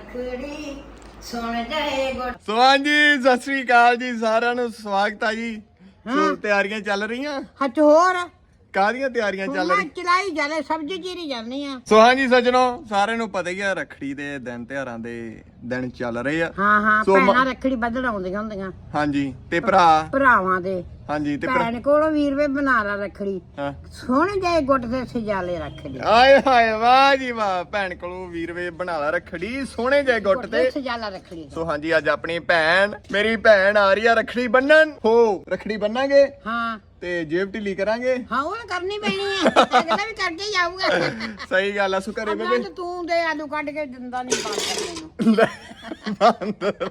ਰੱਖੜੀ ਸੁਣ ਜਾਏ ਗੁੱਟ। ਸੋ ਹਾਂਜੀ ਸਤਿ ਸ੍ਰੀ ਅਕਾਲ ਜੀ ਸਾਰਿਆਂ ਨੂੰ ਸਵਾਗਤ ਆ ਜੀ। ਸੋ ਤਿਆਰੀਆਂ ਚੱਲ ਰਹੀਆਂ? ਹੱਥ ਹੋਰ? ਕਾਹਦੀਆਂ ਤਿਆਰੀਆਂ ਚੱਲ ਮੈਂ ਰਹੀਆਂ? ਚਲਾਈ ਜਾਲੇ ਸਬਜ਼ੀ ਚੀਰੀ ਜਾਂਦੀ ਆ। ਸੋ ਹਾਂਜੀ ਸੱਜਣੋ ਸਾਰਿਆਂ ਨੂੰ ਪਤਾ ਹੀ ਆ ਰੱਖੜੀ ਦੇ ਦਿਨ ਤਿਉਹਾਰਾਂ ਦੇ ਦਿਨ ਚੱਲ ਰਹੇ ਆ। ਹਾਂ ਹਾਂ ਸੋ ਮ- ਭੈਣਾਂ ਰੱਖੜੀ ਬੱਧਣ ਆਉਂਦੀਆਂ ਹੁੰਦੀਆਂ। ਹਾਂਜੀ ਤੇ ਭਰਾ? ਭਰਾਵਾਂ ਦੇ। ਹਾਂਜੀ ਤੇ ਭੈਣ ਕੋਲੋਂ ਵੀਰਵੇ ਬਣਾ ਲਾ ਰੱਖੜੀ। ਹਾਂ। ਸੁਣ ਜਾਏ ਗੁੱਟ ਤੇ ਸਜਾਲੇ ਰੱਖ ਲਈ। ਆਏ ਹਾਏ ਵਾਹ ਜੀ ਵਾਹ ਭੈਣ ਕੋਲੋਂ ਵੀਰਵੇ ਬਣਾ ਲਾ ਰੱਖੜੀ ਸੋਹਣੇ ਜੇ ਗੁੱਟ ਤੇ ਸਜਾਲਾ ਰੱਖੜੀ ਸੋ ਹਾਂਜੀ ਅੱਜ ਆਪਣੀ ਭੈਣ ਮੇਰੀ ਭੈਣ ਆ ਰਹੀ ਆ ਰੱਖੜੀ ਬੰਨਣ। ਹੋ ਰੱਖੜੀ ਬੰਨਾਂਗੇ? ਹਾਂ। ਤੇ ਜੇਬ ਢਿੱਲੀ ਕਰਾਂਗੇ? ਹਾਂ ਉਹ ਕਰਨੀ ਪੈਣੀ ਹੈ ਅਗਲਾ ਵੀ ਕਰਕੇ ਹੀ ਆਊਗਾ। ਸਹੀ ਗੱਲ ਆ ਸੋ ਘਰੇ ਅੱਲਾ ਬੇਬੇ ਤੇ ਦੇ ਆਲੂ ਕੱਢ ਕੇ ਦਿੰਦਾ ਨਹੀਂ ਬੰਦ ਲੈ, ਬਾਂਦਰ।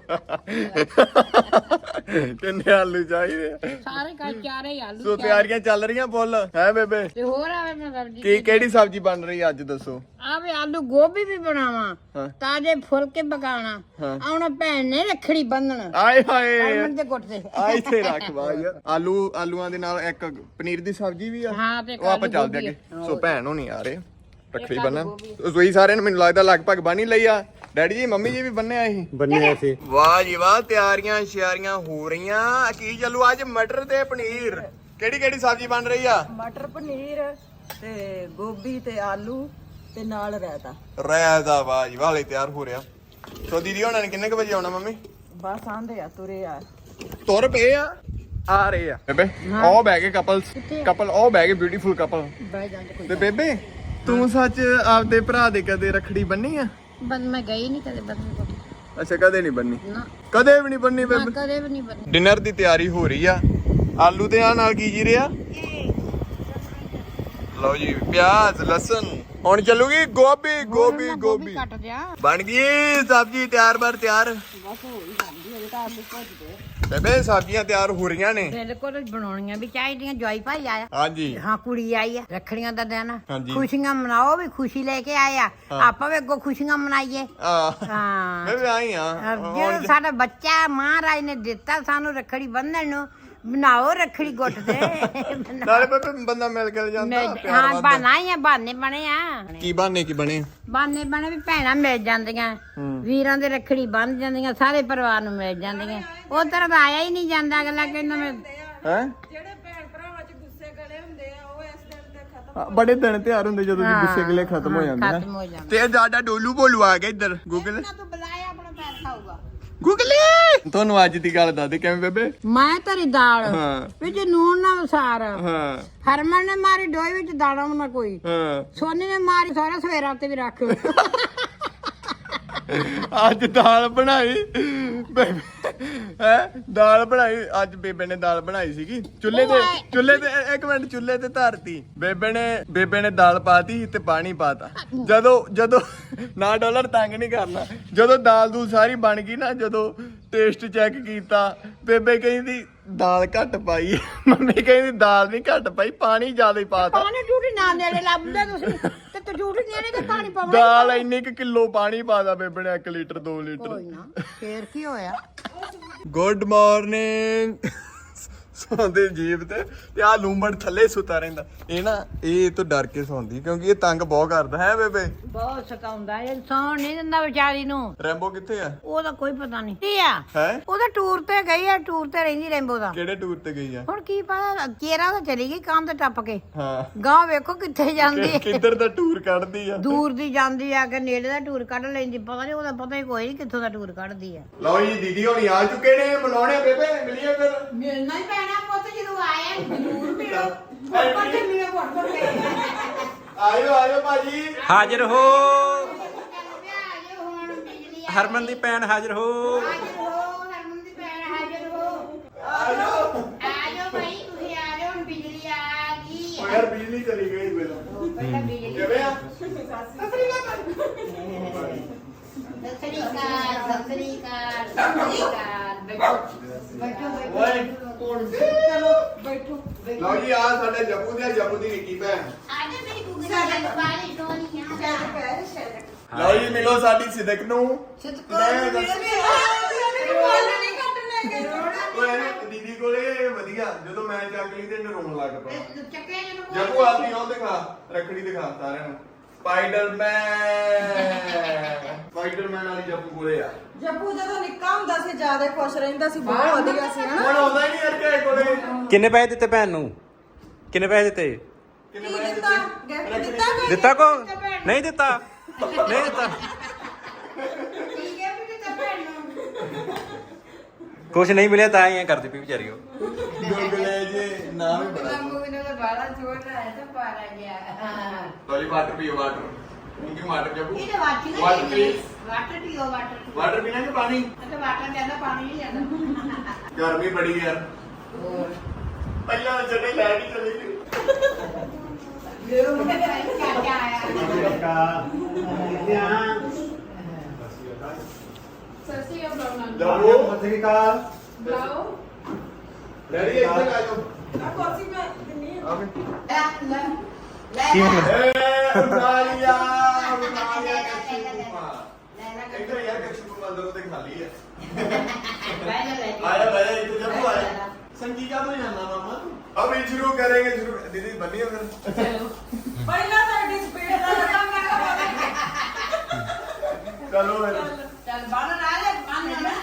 ਕਿੰਨੇ ਆਲੂ ਚਾਹੀਦੇ ਆ? ਸਾਰੇ ਕਾ ਚਾਰੇ ਹੀ ਆਲੂ ਸੋ ਤਿਆਰੀਆਂ ਚੱਲ ਰਹੀਆਂ ਫੁੱਲ? ਹੈ ਬੇਬੇ? ਤੇ ਹੋਰ ਆਵੇ ਮੈਂ ਸਬਜ਼ੀ ਕੀ ਕਿਹੜੀ ਸਬਜ਼ੀ ਬਣ ਰਹੀ ਅੱਜ ਦੱਸੋ? ਆਵੇ ਆਲੂ ਗੋਭੀ ਵੀ ਬਣਾਵਾਂ ਹਾਂ। ਤਾਜੇ ਫੁਲਕੇ ਪਕਾਣਾ ਹਾਂ। ਆਉਣਾ ਭੈਣ ਨੇ ਰੱਖੜੀ ਬੰਨਣ। ਆਏ ਹਾਏ। ਦੇ ਗੁੱਟ ਤੇ ਆ ਇੱਥੇ ਰੱਖ ਬਾਈ ਆਲੂ ਆਲੂਆਂ ਦੇ ਨਾਲ ਇੱਕ ਪਨੀਰ ਦੀ ਸਬਜ਼ੀ ਵੀ ਆ। ਹਾਂ ਤੇ ਇੱਕ ਉਹ ਆਪਾਂ ਆਲੂ ਚੱਲਦੇ ਗੋਭੀ ਅੱਗੇ। ਆ। ਸੋ ਭੈਣ ਹੋਣੀ ਆ ਰਹੇ ਰੱਖੜੀ ਬੰਨਣ। ਗੋਭੀ ਤੁਸੀਂ ਸਾਰਿਆਂ ਨੂੰ ਮੈਨੂੰ ਲੱਗਦਾ ਲਗਭਗ ਬੰਨ ਹੀ ਲਈ ਆ। ਡੈਡੀ ਜੀ ਮੰਮੀ ਜੀ ਵੀ ਬੰਨਿਆ ਸੀ? ਬੰਨਿਆ ਸੀ। ਵਾਹ ਜੀ ਵਾਹ ਤਿਆਰੀਆਂ ਸ਼ਿਆਰੀਆਂ ਹੋ ਰਹੀਆਂ। ਕੀ ਚੱਲੂ ਅੱਜ ਮਟਰ ਤੇ ਪਨੀਰ? ਕਿਹੜੀ ਕਿਹੜੀ ਸਬਜ਼ੀ ਬਣ ਰਹੀ ਆ? ਮਟਰ ਪਨੀਰ ਤੇ ਗੋਭੀ ਤੇ ਆਲੂ ਤੇ ਨਾਲ ਰਾਇਤਾ ਰਾਇਤਾ ਵਾਹ ਜੀ ਵਾਹ ਲਈ ਤਿਆਰ ਹੋ ਰਿਹਾ। ਸੋ ਦੀਦੀ ਹੋਣਾ ਨੇ ਕਿੰਨੇ ਕੁ ਵਜੇ ਆਉਣਾ ਮੰਮੀ? ਬਸ ਆਂਦੇ ਆ ਤੁਰੇ ਆ। ਤੁਰ ਪਏ ਆ? ਆ ਰਹੇ ਆ। ਬੇਬੇ ਉਹ ਬਹਿ ਗਏ ਕਪਲਸ ਕਪਲ ਉਹ ਬਹਿ ਗਏ ਬਿਊਟੀਫੁਲ ਕਪਲ ਬਹਿ ਜਾਂਦੇ ਕੋਈ ਤੇ ਬੇਬੇ ਤੂੰ ਸੱਚ ਆਪਦੇ ਭਰਾ ਦੇ ਕਦੇ ਰੱਖੜੀ ਬੰਨੀ ਆ? ਬੰਦ ਮੈਂ ਗਈ ਨਹੀਂ ਕਦੇ ਬੰਨਣ ਗੁੱਟ ਅੱਛਾ ਕਦੇ ਨਹੀਂ ਬੰਨੀ? ਨਾ। ਕਦੇ ਵੀ ਨਹੀਂ ਬੰਨੀ ਨਾ ਬੇਬੇ ਕਦੇ ਵੀ ਨਹੀਂ ਬੰਨੀ। ਡਿਨਰ ਦੀ ਤਿਆਰੀ ਹੋ ਰਹੀ ਆ। ਆਲੂ ਤੇ ਆ ਨਾਲ ਕੀ ਜੀ ਰਿਹਾ? ਲਓ ਜੀ ਪਿਆਜ਼ ਲਸਣ। ਹੁਣ ਚੱਲੂਗੀ ਗੋਭੀ ਗੋਭੀ ਗੋਭੀ ਕੱਟ ਦਿਆ। ਬਣ ਗਈ ਸਬਜ਼ੀ ਤਿਆਰ ਬਰ ਤਿਆਰ। ਬੇਬੇ ਸਬਜ਼ੀਆਂ ਤਿਆਰ ਹੋ ਰਹੀਆਂ ਨੇ। ਬਿਲਕੁਲ ਬਣਾਉਣੀਆਂ ਵੀ ਚਾਹੀਦੀਆਂ ਜਵਾਈ ਭਾਈ ਆਇਆ। ਹਾਂਜੀ। ਹਾਂ ਕੁੜੀ ਆਈ ਆ ਰੱਖੜੀਆਂ ਦਾ ਦਿਨ। ਆ। ਹਾਂਜੀ। ਖੁਸ਼ੀਆਂ ਮਨਾਓ ਵੀ ਖੁਸ਼ੀ ਲੈ ਕੇ ਆਇਆ। ਆਪਾਂ ਵੀ ਅੱਗੋਂ ਖੁਸ਼ੀਆਂ ਮਨਾਈਏ। ਆ ਹਾਂ। ਬੇਬੇ ਆਈ ਆ ਜਿਹੜਾ ਸਾਡਾ ਬੱਚਾ ਮਹਾਰਾਜ ਨੇ ਦਿੱਤਾ ਸਾਨੂੰ ਰੱਖੜੀ ਬੰਨਣ ਨੂੰ ਬਣਾਓ ਰੱਖੜੀ ਗੁੱਟ ਤੇ। ਨਾਲੇ ਬੇਬੇ ਬੰਦਾ ਮਿਲ ਕੇ ਜਾਂਦਾ ਮੈਂ- ਪਿਆਰ ਹਾਂ ਵੱਧਦਾ। ਬਾਨਾ ਹੀ ਆ ਬਾਨੇ ਬਣੇ ਆ। ਕੀ ਬਾਨੇ ਕੀ ਬਣੇ? ਬਾਨੇ ਬਣੇ ਵੀ ਭੈਣਾਂ ਮਿਲ ਜਾਂਦੀਆਂ ਵੀਰਾਂ ਦੇ ਰੱਖੜੀ ਬੰਨ ਜਾਂਦੀਆਂ ਸਾਰੇ ਪਰਿਵਾਰ ਨੂੰ ਮਿਲ ਜਾਂਦੀਆਂ। ਦਾ ਆਇਆ ਹੀ ਨਹੀਂ ਜਾਂਦਾ ਅਗਲਾ ਕਹਿੰਦਾ ਮੈਂ ਹੈ? ਜਿਹੜੇ ਭੈਣ ਭਰਾਵਾਂ ਚ ਗੁੱਸੇ ਗਲੇ ਹੁੰਦੇ ਆ ਉਹ ਇਸ ਦਿਨ ਤੇ ਖਤਮ ਬੜੇ ਦਿਨ ਤਿਉਹਾਰ ਹੁੰਦੇ ਜਦੋਂ ਜੀ ਗੁੱਸੇ ਗਿਲੇ ਖਤਮ ਹੋ ਜਾਂਦੇ ਖਤਮ ਹੋ ਜਾਂਦੇ। ਤੇ ਜ਼ਿਆਦਾ ਡੋਲੂ ਬੋਲੂ ਆ ਗਿਆ ਇੱਧਰ ਗੂਗਲ ਤੂੰ ਬੁਲਾਇਆ ਆਪਣਾ ਪੈਰ ਖਾਊਗਾ ਗੂਗਲ ਤੁਹਾਨੂੰ ਅੱਜ ਦੀ ਗੱਲ ਦੱਸ ਦੇ ਕਿਵੇਂ ਬੇਬੇ? ਮੈਂ ਧਰੀ ਦਾਲ ਹਾਂ। ਵਿੱਚ ਨੂਨ ਨਾ ਵਸਾਰ ਹਾਂ। ਹਰਮਨ ਨੇ ਮਾਰੀ ਡੋਈ ਵਿੱਚ ਦਾਣਾ ਨਾ ਕੋਈ। ਹਾਂ। ਸੋਨੀ ਨੇ ਮਾਰੀ ਸਾਰਾ ਸਵੇਰਾ ਤੇ ਵੀ ਰੱਖ। ਅੱਜ ਦਾਲ ਬਣਾਈ। ਹੈ? ਦਾਲ ਬਣਾਈ। ਅੱਜ ਬੇਬੇ ਨੇ ਦਾਲ ਬਣਾਈ ਸੀਗੀ। ਚੁੱਲ੍ਹੇ ਤੇ ਚੁੱਲ੍ਹੇ ਤੇ ਇੱਕ ਮਿੰਟ ਚੁੱਲ੍ਹੇ ਤੇ ਧਰਤੀ। ਬੇਬੇ ਨੇ ਬੇਬੇ ਨੇ ਦਾਲ ਪਾਤੀ ਤੇ ਪਾਣੀ ਪਾਤਾ। ਜਦੋਂ ਜਦੋਂ ਨਾ ਡਾਲਰ ਤੰਗ ਨਹੀਂ ਕਰਨਾ। ਜਦੋਂ ਦਾਲ ਦੂਲ ਸਾਰੀ ਬਣ ਗਈ ਨਾ ਜਦੋਂ ਟੇਸਟ ਚੈੱਕ ਕੀਤਾ ਬੇਬੇ ਕਹਿੰਦੀ ਦਾਲ ਘੱਟ ਪਾਈ ਮੰਮੀ ਕਹਿੰਦੀ ਦਾਲ ਨਹੀਂ ਘੱਟ ਪਾਈ ਪਾਣੀ ਜ਼ਿਆਦਾ ਹੀ ਪਾਤਾ। ਪਾਣੀ ਟੂਟੀ ਨਾ ਨੇੜੇ ਲੱਭਦਾ ਤੁਸੀਂ। ਤੇ ਟੂਟੀ ਨੇੜੇ ਤੇ ਪਾਣੀ ਪਾਵਾਂ ਦਾਲ ਇੰਨੇ ਕੁ ਕਿਲੋ ਪਾਣੀ ਪਾਦਾ ਬੇਬੇ ਨੇ 1 ਲੀਟਰ 2 ਲੀਟਰ। ਕੋਈ ਨਾ ਫੇਰ ਕੀ ਹੋਇਆ? Good morning. ਸੌਂਦੇ ਜੀਬ ਤੇ ਤੇ ਆ ਲੂੰਬੜ ਥੱਲੇ ਸੁੱਤਾ ਰਹਿੰਦਾ। ਇਹ ਨਾ ਇਹ ਤੋਂ ਡਰ ਕੇ ਸੌਂਦੀ ਕਿਉਂਕਿ ਇਹ ਤੰਗ ਬਹੁਤ ਕਰਦਾ। ਹੈ ਬੇਬੇ? ਬਹੁਤ ਸਤਾਉਂਦਾ ਇਹ ਸੌਣ ਨਹੀਂ ਦਿੰਦਾ ਵਿਚਾਰੀ ਨੂੰ। ਰੈਂਬੋ ਕਿੱਥੇ ਆ? ਉਹਦਾ ਕੋਈ ਪਤਾ ਨਹੀਂ। ਕੀ ਆ? ਹੈ? ਉਹਦਾ ਟੂਰ ਤੇ ਗਈ ਆ ਟੂਰ ਤੇ ਰਹਿੰਦੀ ਰੈਂਬੋ ਦਾ ਕਿਹੜੇ ਟੂਰ ਤੇ ਗਈ ਆ? ਹੁਣ ਕੀ ਪਤਾ ਕੇਰਾ ਤਾਂ ਚਲੀ ਗਈ ਕੰਮ ਤੇ ਟੱਪ ਕੇ। ਹਾਂ। ਗਾਂ ਵੇਖੋ ਕਿੱਥੇ ਜਾਂਦੀ ਹੈ। ਕਿੱਧਰ ਦਾ ਟੂਰ ਕੱਢਦੀ ਆ? ਦੂਰ ਦੀ ਜਾਂਦੀ ਆ ਕਿ ਨੇੜੇ ਦਾ ਟੂਰ ਕੱਢ ਲੈਂਦੀ ਪਤਾ ਨਹੀਂ ਉਹਦਾ ਪਤਾ ਹੀ ਕੋਈ ਨਹੀਂ ਕਿੱਥੋਂ ਦਾ ਟੂਰ ਕੱਢਦੀ ਆ। ਲਓ ਜੀ ਦੀਦੀ ਹੋਣੀ ਆ ਚੁੱਕੇ ਨੇ ਬੁਲਾਉਣੇ ਬੇਬੇ ਮਿਲੀਏ ਫਿਰ। ਮਿਲਣਾ ਹੀ ਪੈਣਾ ਪੁੱਤ ਜਦੋਂ ਆਇਆ ਜ਼ਰੂਰ ਮਿਲੋ ਉੱਪਰ ਤੇ ਮਿਲੋ ਘੁੱਟ ਘੁੱਟ ਕੇ ਆਇਓ। ਆਇਓ ਭਾਜੀ। ਹਾਜ਼ਰ ਹੋ। ਹਰਮਨ ਦੀ ਭੈਣ ਹਾਜ਼ਰ ਹੋ। ਹਾਜ਼ਰ ਹੋ ਹਰਮਨ ਦੀ ਭੈਣ ਹਾਜ਼ਰ ਹੋ ਆਇਓ ਓ ਯਾਰ ਬਿਜਲੀ ਚਲੀ ਗਈ ਬਿਜਲੀ ਕਿਵੇਂ ਆ? ਸਤਿ ਸ੍ਰੀ ਅਕਾਲ ਸਤਿ ਸ੍ਰੀ ਅਕਾਲ ਸਤਿ ਸ੍ਰੀ ਅਕਾਲ। ਬੈਠੋ ਬੈਠੋ ਓਏ ਚਲੋ ਬੈਠੋ ਲਓ ਜੀ ਆ ਸਾਡੇ ਜੱਪੂ ਦੀ ਜੱਪੂ ਦੀ ਨਿੱਕੀ ਭੈਣ। ਮੇਰੀ ਆ। ਲਓ ਜੀ ਮਿਲੋ ਸਾਡੀ ਸਿਦਕ ਨੂੰ। ਮੈਂ ਦੱਸ- ਦੀਦੀ ਕੋਲੇ ਵਧੀਆ ਜਦੋਂ ਮੈਂ ਚੱਕ ਲਈ ਤੇ ਇਹਨੂੰ ਰੋਣ ਲੱਗ ਪਿਆ। ਜੱਪੂ ਆਦੀ ਉਹ ਦਿਖਾ ਰੱਖੜੀ ਦਿਖਾ ਸਾਰਿਆਂ ਨੂੰ। ਸਪਾਈਡਰਮੈਨ। ਸਪਾਈਡਰ ਜੈਂਟਲਮੈਨ ਵਾਲੀ ਜੱਪੂ ਕੋਲੇ ਆ। ਜੱਪੂ ਜਦੋਂ ਨਿੱਕਾ ਹੁੰਦਾ ਸੀ ਜ਼ਿਆਦਾ ਖੁਸ਼ ਰਹਿੰਦਾ ਸੀ ਬਹੁਤ ਵਧੀਆ ਸੀ ਹਨਾ? ਹੁਣ ਆਉਂਦਾ ਹੀ ਨਹੀਂ ਯਾਰ ਕਿਸੇ ਕੋਲੇ। ਕਿੰਨੇ ਪੈਸੇ ਦਿੱਤੇ ਭੈਣ ਨੂੰ? ਕਿੰਨੇ ਪੈਸੇ ਦਿੱਤੇ? ਕੀ ਦਿੱਤਾ? ਗਿਫਟ ਦਿੱਤਾ ਕੋਈ? ਦਿੱਤਾ ਕੋ? ਨਹੀਂ ਦਿੱਤਾ। ਨਹੀਂ ਦਿੱਤਾ। ਠੀਕ ਹੈ ਵੀ ਤੇ ਭੈਣ ਨੂੰ? ਕੁਛ ਨਹੀਂ ਮਿਲਿਆ ਤਾਂ ਐ ਕਰਦੀ ਪਈ ਵਿਚਾਰੀ ਉਹ। ਗੁਰਗਲੇ ਜੇ ਨਾਮ ਹੀ ਬੜਾ ਲੰਬੂ ਨੇ ਤਾਂ ਬਾਲਾ ਛੋਟਾ ਹੈ ਤਾਂ ਪਾਰਾ ਗਿਆ। ਤੋਜੀ ਵਾਟਰ ਪੀਓ ਵਾਟਰ ਕਿਉਂਕਿ ਵਾਟਰ ਜੱਪੂ ਇਹ ਤਾਂ ਵਾਟਰ ਨਹੀਂ ਵਾਟਰ ਪੀ ਵਾਟਰ ਪੀਓ ਵਾਟਰ ਵਾਟਰ ਪੀਣਾ ਕਿ ਪਾਣੀ? ਤੇ ਵਾਟਰ ਜਾਂਦਾ ਪਾਣੀ ਨਹੀਂ ਜਾਂਦਾ ਗਰਮੀ ਬੜੀ ਯਾਰ। ਪਹਿਲਾਂ ਜੱਡੇ ਲੈ ਕੇ ਚਲੀ ਗਈ ਕਿਆ ਕਿਆ ਆਇਆ। ਸਸੀ ਆ ਬਰਾਉਨ ਜੱਪੂ ਬਲਾਓ ਡੈਡੀ ਇੱਥੇ ਆ ਜਾਓ। ਆ ਕੁਰਸੀ ਮੈਂ ਦਿੰਨੀ ਆ ਆਵੇ ਲੈ। संगीता तो जाना मामा अब ये शुरू करेंगे शुरू दीदी बनिए फिर पहला तो डिस्प्ले का लगा मैं चलो चल बन ना ले बन ना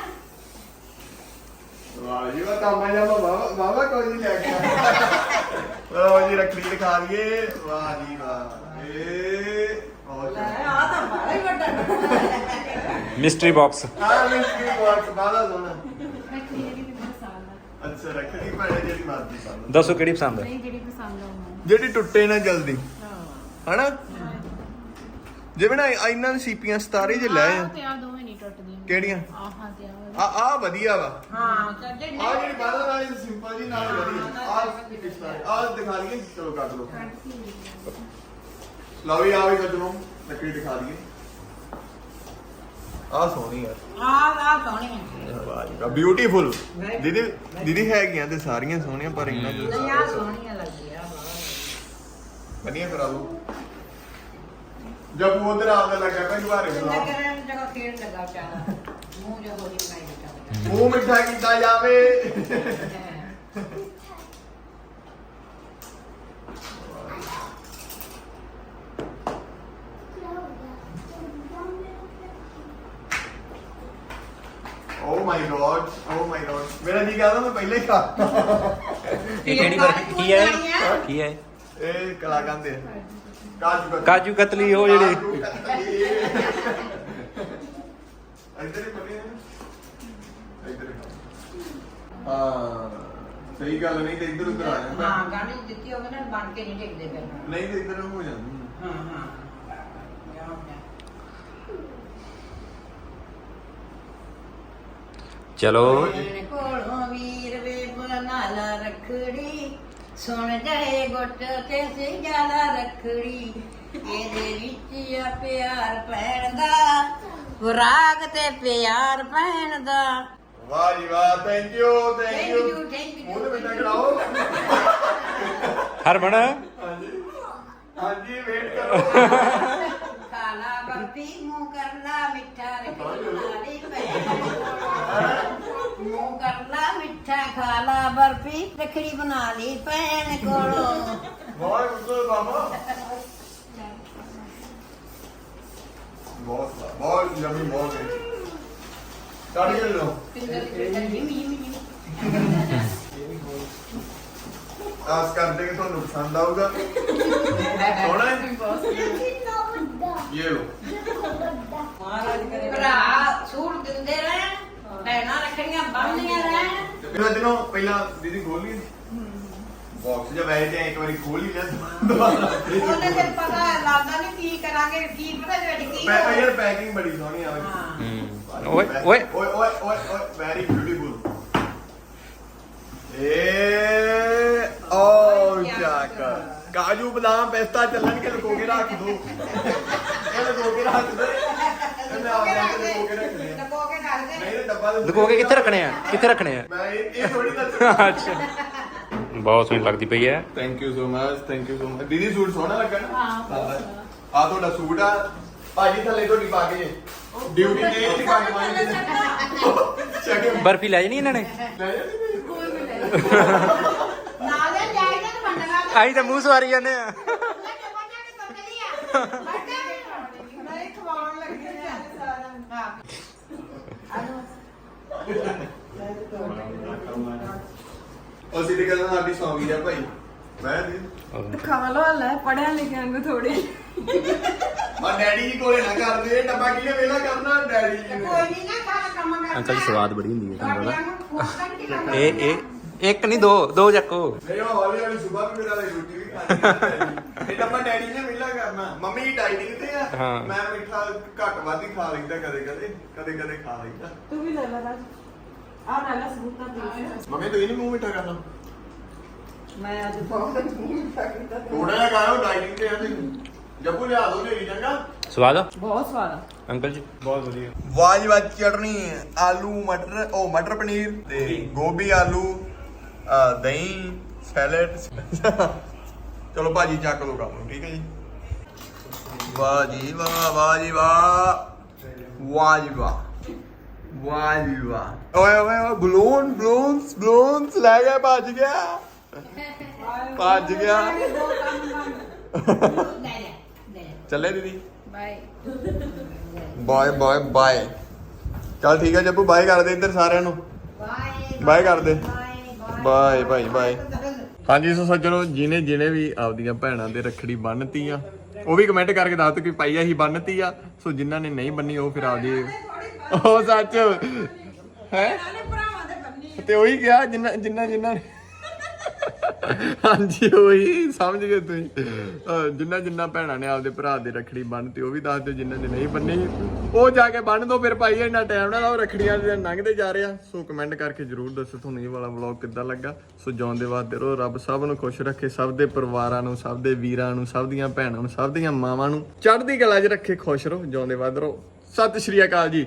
वाह ये तो मैं जामा बाबा बाबा को ही लेके ਲਓ ਜੀ ਰੱਖੜੀ ਦਿਖਾ ਦਈਏ। ਵਾਹ ਜੀ ਵਾਹ। ਏ ਬਹੁਤ ਆ ਤਾਂ ਬੜਾ ਹੀ ਵੱਡਾ ਮਿਸਟਰੀ ਬਾਕਸ ਆ ਮਿਸਟਰੀ ਬਾਕਸ ਬਾਲਾ ਸੋਹਣਾ। ਰੱਖੜੀ ਜਿਹੜੀ ਮੈਨੂੰ ਪਸੰਦ ਆ। ਅੱਛਾ ਰੱਖੜੀ ਭਾਣੇ ਜਿਹੜੀ ਲਓ। ਦੱਸੋ ਕਿਹੜੀ ਪਸੰਦ ਹੈ ਨਹੀਂ ਜਿਹੜੀ ਪਸੰਦ ਆ ਉਹ ਜਿਹੜੀ ਟੁੱਟੇ ਨਾ ਜਲਦੀ। ਹਾਂ। ਹਨਾ? ਜਿਵੇਂ ਨਾ ਇਹਨਾਂ ਸੀਪੀਆਂ ਸਤਾਰੇ ਜੇ ਲੈ ਆ। ਤੇ ਆ ਦੋਵੇਂ ਨਹੀਂ ਟੁੱਟਦੀਆਂ। ਕਿਹੜੀਆਂ? ਆਹਾਂ ਤੇ ਆ ਆ ਆ ਵਧੀਆ ਵਾ। ਹਾਂ ਚੱਲ ਆ ਜਿਹੜੀ ਬਾਦਲ ਵਾਲੀ ਸਿੰਪਲ ਜੀ ਨਾਲ ਵਧੀਆ। ਆ ਆ ਦਿਖਾ ਦਈਏ ਚਲੋ ਕੱਢ ਲਓ। ਲਓ ਵੀ ਆ ਵੀ ਸੱਜਣੋ ਲੱਕੜੀ ਦਿਖਾ ਦਈਏ। ਆ ਸੋਹਣੀ ਯਾਰ ਆ ਆ ਸੋਹਣੀ ਹੈ ਵਾਹ ਜੀ ਬਿਊਟੀਫੁਲ ਦੀਦੀ ਦੀਦੀ ਹੈਗੀਆਂ ਤੇ ਸਾਰੀਆਂ ਸੋਹਣੀਆਂ ਪਰ ਨਹੀਂ ਜੋ ਆ ਸੋਹਣੀਆਂ ਲੱਗਦੀਆਂ ਵਧੀਆ ਕਰਾ ਲਓ ਜਦ ਉਧਰ ਆਉਂਦਾ ਲੱਗਾ ਪੈ ਦੁਬਾਰੇ ਚੰਗਾ ਬੁਲਾਓ। ਕਰਨ ਜਗਾ ਖੇਡ ਲਗਾ ਚਾਰਾ ਮੂੰਹ ਜੋ ਮਿੱਠਾ ਕੀਤਾ ਜਾਵੇ। ਓ ਮਾਈ ਗॉड ਓ ਮਾਈ ਗॉड ਮੇਰਾ ਜੀ ਕਹਦਾ ਮੈਂ ਪਹਿਲੇ ਹੀ ਖਾ ਇਹ ਕਿਹੜੀ ਬਰਫੀ ਕੀ ਹੈ ਕੀ ਹੈ ਇਹ ਕਲਾਕਾਂ ਦੇ ਕਾਜੂ ਕਤਲੀ ਕਾਜੂ ਕਤਲੀ ਉਹ ਜਿਹੜੇ ਕਾਜੂ ਕਤਲੀ। ਇੱਧਰ ਹੀ ਬਣੇ ਨੇ ਇੱਧਰ ਹੀ। ਹਾਂ ਸਹੀ ਗੱਲ ਨਹੀਂ ਤੇ ਇੱਧਰ ਉੱਧਰ ਆ ਜਾਂਦਾ। ਹਾਂ ਗਾਣੀ ਦਿੱਤੀ ਹੋਵੇ ਨਾ ਬਣ ਕੇ ਨਹੀਂ ਟਿਕਦੇ ਫਿਰ। ਨਹੀਂ ਤੇ ਇੱਧਰ ਹੋ ਜਾਂਦੀ ਹਾਂ ਹਾਂ। ਯਾ ਹੋ ਚਲੋ। ਮੇਰੇ ਕੋਲੋਂ ਵੀਰ ਵੇ ਬਨਾਲਾ ਰਖੜੀ ਸੁਣ ਜਾਏ ਗੁੱਟ ਤੇ ਸਿਆਲਾ ਰਖੜੀ। ਇਹਦੇ ਵਿੱਚ ਆ ਪਿਆਰ ਪੈਣ ਦਾ ਰਾਗ ਤੇ ਪਿਆਰ ਪੈਣ ਦਾ। ਵਾਹ ਜੀ ਵਾਹ thank you thank Thank you you, thank you. ਉਹਦੇ ਵਿੱਚ ਕਰਾਓ ਹਰਮਨ? ਹਾਂਜੀ। ਹਾਂਜੀ ਵੇਟ ਕਰੋ। ਕਾਲਾ ਬਰਫੀ ਮੂੰਹ ਕਰਨਾ ਮਿੱਠਾ ਰਖੜੀ ਭੈਣ। ਮੂੰਹ ਕਰਨਾ ਮਿੱਠਾ ਖਾਲਾ ਬਰਫੀ ਰਖੜੀ ਬਣਾ ਲਈ ਭੈਣ ਕੋਲੋਂ। ਬਹੁਤ ਗੁੱਡ ਬਾਬਾ। ਬਹੁਤ ਬਹੁਤ ਜਮੀ ਬਹੁਤ। ਹੈ ਕੱਢ ਕੇ ਲਓ ਆਸ ਕਰਦੇ ਕਿ ਤੁਹਾਨੂੰ ਪਸੰਦ ਆਊਗਾ। ਸੋਹਣਾ ਹੈ? ਇਹ ਲੋ ਮਹਾਰਾਜ ਕਰੇ ਭਰਾ ਸੂਟ ਦਿੰਦੇ ਰਹਿਣ ਭੈਣਾਂ ਰੱਖੜੀਆਂ ਬੰਨ੍ਹਦੀਆਂ ਰਹਿਣ। ਤੇ ਫਿਰ ਜਦੋਂ ਪਹਿਲਾਂ ਦੀਦੀ ਖੋਲੀ ਬਾਕਸ ਜਾਂ ਵੈਸੇ ਤੇ ਇੱਕ ਵਾਰੀ ਖੋਲ ਹੀ ਲਿਆ। ਦੁਬਾਰਾ ਉਹਨੇ ਤੇ ਪਤਾ ਲੱਗਦਾ ਨਹੀਂ ਕੀ ਕਰਾਂਗੇ ਕੀ ਪਤਾ ਵਿੱਚ ਕੀ ਮੈਂ ਹੋਊ। ਯਾਰ ਪੈਕਿੰਗ ਬੜੀ ਸੋਹਣੀ ਆ। ਹਾਂ। ਓਏ ਓਏ। ਓਏ ਓਏ ਓਏ ਵੈਰੀ ਬਿਊਟੀਫੁਲ ਏ ਓ ਜਾਕ ਕਾਜੂ ਬਦਾਮ ਪਿਸਤਾ ਚੱਲਣ ਕੇ ਲੁਕੋ ਕੇ ਰੱਖ ਦੋ। ਇਹ ਲੁਕੋ ਕੇ ਰੱਖ ਦੇ। ਇਹ ਮੈਂ ਆਪ ਜਾ ਕੇ ਲੁਕੋ ਕੇ ਰੱਖ ਲਿਆ। ਲਗੋ ਕੇ ਰੱਖ ਦੇ। ਨਹੀਂ ਇਹ ਡੱਬਾ ਤਾਂ ਲੁਕੋ ਕੇ ਕਿੱਥੇ ਰੱਖਣੇ ਆ? ਕਿੱਥੇ ਰੱਖਣੇ ਆ? ਮੈਂ ਇਹ ਇਹ ਥੋੜੀ ਦੱਸ ਅੱਛਾ। ਬਹੁਤ ਸੋਹਣੀ ਲੱਗਦੀ ਪਈ ਹੈ। Thank you so much thank you so much ਦੀਦੀ ਸੂਟ ਸੋਹਣਾ ਲੱਗਾ ਨਾ? ਹਾਂ, ਆ ਤੁਹਾਡਾ ਸੂਟ ਆ ਭਾਜੀ ਥੱਲੇ ਤੁਹਾਡੀ ਪਾ ਕੇ। ਡਿਊਟੀ ਤੇ ਇਹ ਪਾ ਕੇ। ਮਾਰੀ ਬਰਫੀ ਲੈ ਜਣੀ ਇਹਨਾਂ ਨੇ? ਲੈ ਜਾਂਦੇ ਕੋਈ ਨਹੀਂ ਲੈ ਨਾਲੇ ਲੈ ਕੇ ਤੇ ਮੰਨਣਾ ਆਈ ਤਾਂ ਮੂੰਹ ਸਵਾਰੀ ਜਾਂਦੇ ਆ। ਅਸੀਂ ਸਾਡੀ ਸੌਂਗੀ ਆ ਭਾਈ। ਮੈਂ ਦੀ ਖਾ ਲੋ ਲੈ ਪੜਿਆ ਲਿਖਿਆ ਨੂੰ ਥੋੜੀ ਆ ਡੈਡੀ ਜੀ ਕੋਲੇ ਨਾ ਕਰਦੇ ਡੱਬਾ ਕਿਹਨੇ ਵੇਲਾ ਕਰਨਾ ਡੈਡੀ ਜੀ ਨੇ? ਕੋਈ ਨਹੀਂ ਨਾ ਸਾਰਾ ਕੰਮ ਕਰਦਾ ਅੰਕਲ ਸਵਾਦ ਬੜੀ ਹੁੰਦੀ ਹੈ ਤੁਹਾਨੂੰ ਪਤਾ। ਇਹ ਇਹ ਇੱਕ ਨਹੀਂ ਦੋ ਦੋ ਚੱਕੋ। ਨਹੀਂ ਉਹ ਹੌਲੀ ਹੌਲੀ ਸਵੇਰ ਵੀ ਮੇਰਾ ਰੋਟੀ ਵੀ ਖਾਣੀ ਇਹ ਡੱਬਾ ਡੈਡੀ ਨੇ ਵੇਲਾ ਕਰਨਾ। ਮੰਮੀ ਡਾਈਟਿੰਗ ਤੇ ਆ। ਹਾਂ। ਮੈਂ ਮਿੱਠਾ ਘੱਟ ਵੱਧ ਹੀ ਖਾ ਲੈਂਦਾ ਕਦੇ ਕਦੇ ਕਦੇ ਕਦੇ ਖਾ ਲੈਂਦਾ ਤੂੰ ਵੀ ਲੈ ਲੈ ਰਾਜ। ਆ ਲੈ ਲੈ ਸਬੂਤਾ ਪੀ ਮੰਮੀ ਤੁਸੀਂ ਨਹੀਂ ਮੂੰਹ ਮਿੱਠਾ ਕਰਨਾ? ਮੈਂ ਅੱਜ ਬਹੁਤ ਮੂੰਹ ਮਿੱਠਾ ਕੀਤਾ ਤੇ ਥੋੜਾ ਜਿਹਾ ਖਾਓ ਡਾਈਟਿੰਗ ਤੇ ਆ ਤੁਸੀਂ ਜੱਬੂ ਲਿਆ ਦੋ ਢੇਰੀ ਚੰਗਾ ਸਵਾਦ ਆ ਬਹੁਤ ਸਵਾਦ ਆ ਅੰਕਲ ਜੀ ਬਹੁਤ ਵਧੀਆ ਵਾਹ ਜੀ ਵਾਹ ਚਟਣੀ ਆਲੂ ਮਟਰ ਉਹ ਮਟਰ ਪਨੀਰ ਤੇ ਗੋਭੀ ਆਲੂ ਅਹ, ਦਹੀਂ ਸੈਲਡ ਚਲੋ ਭਾਜੀ ਚੱਕ ਲੋ ਕੰਮ ਨੂੰ, ਠੀਕ ਹੈ ਜੀ ਵਾਹ ਜੀ ਵਾਹ ਵਾਹ ਜੀ ਵਾਹ ਵਾਹ ਜੀ ਵਾਹ ਵਾਹ ਜੀ ਵਾਹ ਓਏ ਓਏ ਓਏ ਬਲੂਨ ਬਲੂਨਸ ਬਲੂਨਸ ਲੈ ਗਿਆ ਭੱਜ ਗਿਆ ਭੱਜ ਗਿਆ। ਚੱਲੇ ਦੀਦੀ। ਬਾਏ ਬਾਏ ਬਾਏ ਬਾਏ ਚਲ ਠੀਕ ਹੈ ਜੱਬੂ ਬਾਏ ਕਰ ਦੇ ਇੱਧਰ ਸਾਰਿਆਂ ਨੂੰ। ਬਾਏ ਬਾਏ ਕਰ ਦੇ। ਬਾਏ ਬਾਏ ਭਾਈ ਬਾਏ ਹਾਂਜੀ ਸੋ ਸੱਜਣੋ ਜਿਨੇ ਜਿਨੇ ਵੀ ਆਪਦੀਆਂ ਭੈਣਾਂ ਦੇ ਰੱਖੜੀ ਬੰਨਤੀ ਆ ਉਹ ਵੀ ਕਮੈਂਟ ਕਰਕੇ ਦੱਸ ਦਿਓ ਕਿ ਪਾਈ ਅਸੀਂ ਬੰਨਤੀ ਆ। ਸੋ ਜਿਨ੍ਹਾਂ ਨੇ ਨਹੀਂ ਬੰਨੀ ਉਹ ਫਿਰ ਆਪਦੀ ਉਹ ਸੱਚ। ਹੈ? ਤੇ ਉਹੀ ਕਿਹਾ ਜਿੰਨਾ ਜਿੰਨਾ ਜਿੰਨਾ ਨੇ- ਹਾਂਜੀ, ਉਹੀ ਸਮਝ ਗਏ ਤੁਸੀਂ। ਅਹ ਜਿੰਨਾ ਜਿੰਨਾ ਭੈਣਾਂ ਨੇ ਆਪਦੇ ਭਰਾ ਦੇ ਰੱਖੜੀ ਬੰਨਤੀ ਉਹ ਵੀ ਦੱਸ ਦਿਓ ਜਿਨ੍ਹਾਂ ਨੇ ਨਹੀਂ ਬੰਨੀ। ਉਹ ਜਾ ਕੇ ਬੰਨ ਦੋ, ਫਿਰ ਭਾਈ ਇੰਨਾ ਟਾਈਮ ਨਾ ਉਹ ਰੱਖੜੀਆਂ ਦੇ ਦਿਨ ਲੰਘਦੇ ਜਾ ਰਿਹਾ ਸੋ ਕਮੈਂਟ ਕਰਕੇ ਜਰੂਰ ਦੱਸੋ ਤੁਹਾਨੂੰ ਇਹ ਵਾਲਾ ਵਲੌਗ ਕਿੱਦਾਂ ਲੱਗਾ। ਸੋ ਜਿਉਂਦੇ ਵਾਦੇ ਰਹੋ, ਰੱਬ ਸਭ ਨੂੰ ਖੁਸ਼ ਰੱਖੇ, ਸਭ ਦੇ ਪਰਿਵਾਰਾਂ ਨੂੰ, ਸਭ ਦੇ ਵੀਰਾਂ ਨੂੰ, ਸਭ ਦੀਆਂ ਭੈਣਾਂ ਨੂੰ, ਸਭ ਦੀਆਂ ਮਾਵਾਂ ਨੂੰ। ਚੜ੍ਹਦੀ ਕਲਾ 'ਚ ਰੱਖੇ, ਖੁਸ਼ ਰਹੋ, ਜਿਉਂਦੇ ਬਾਅਦ ਰਹੋ। ਸਤਿ ਸ਼੍ਰੀ ਅਕਾਲ ਜੀ।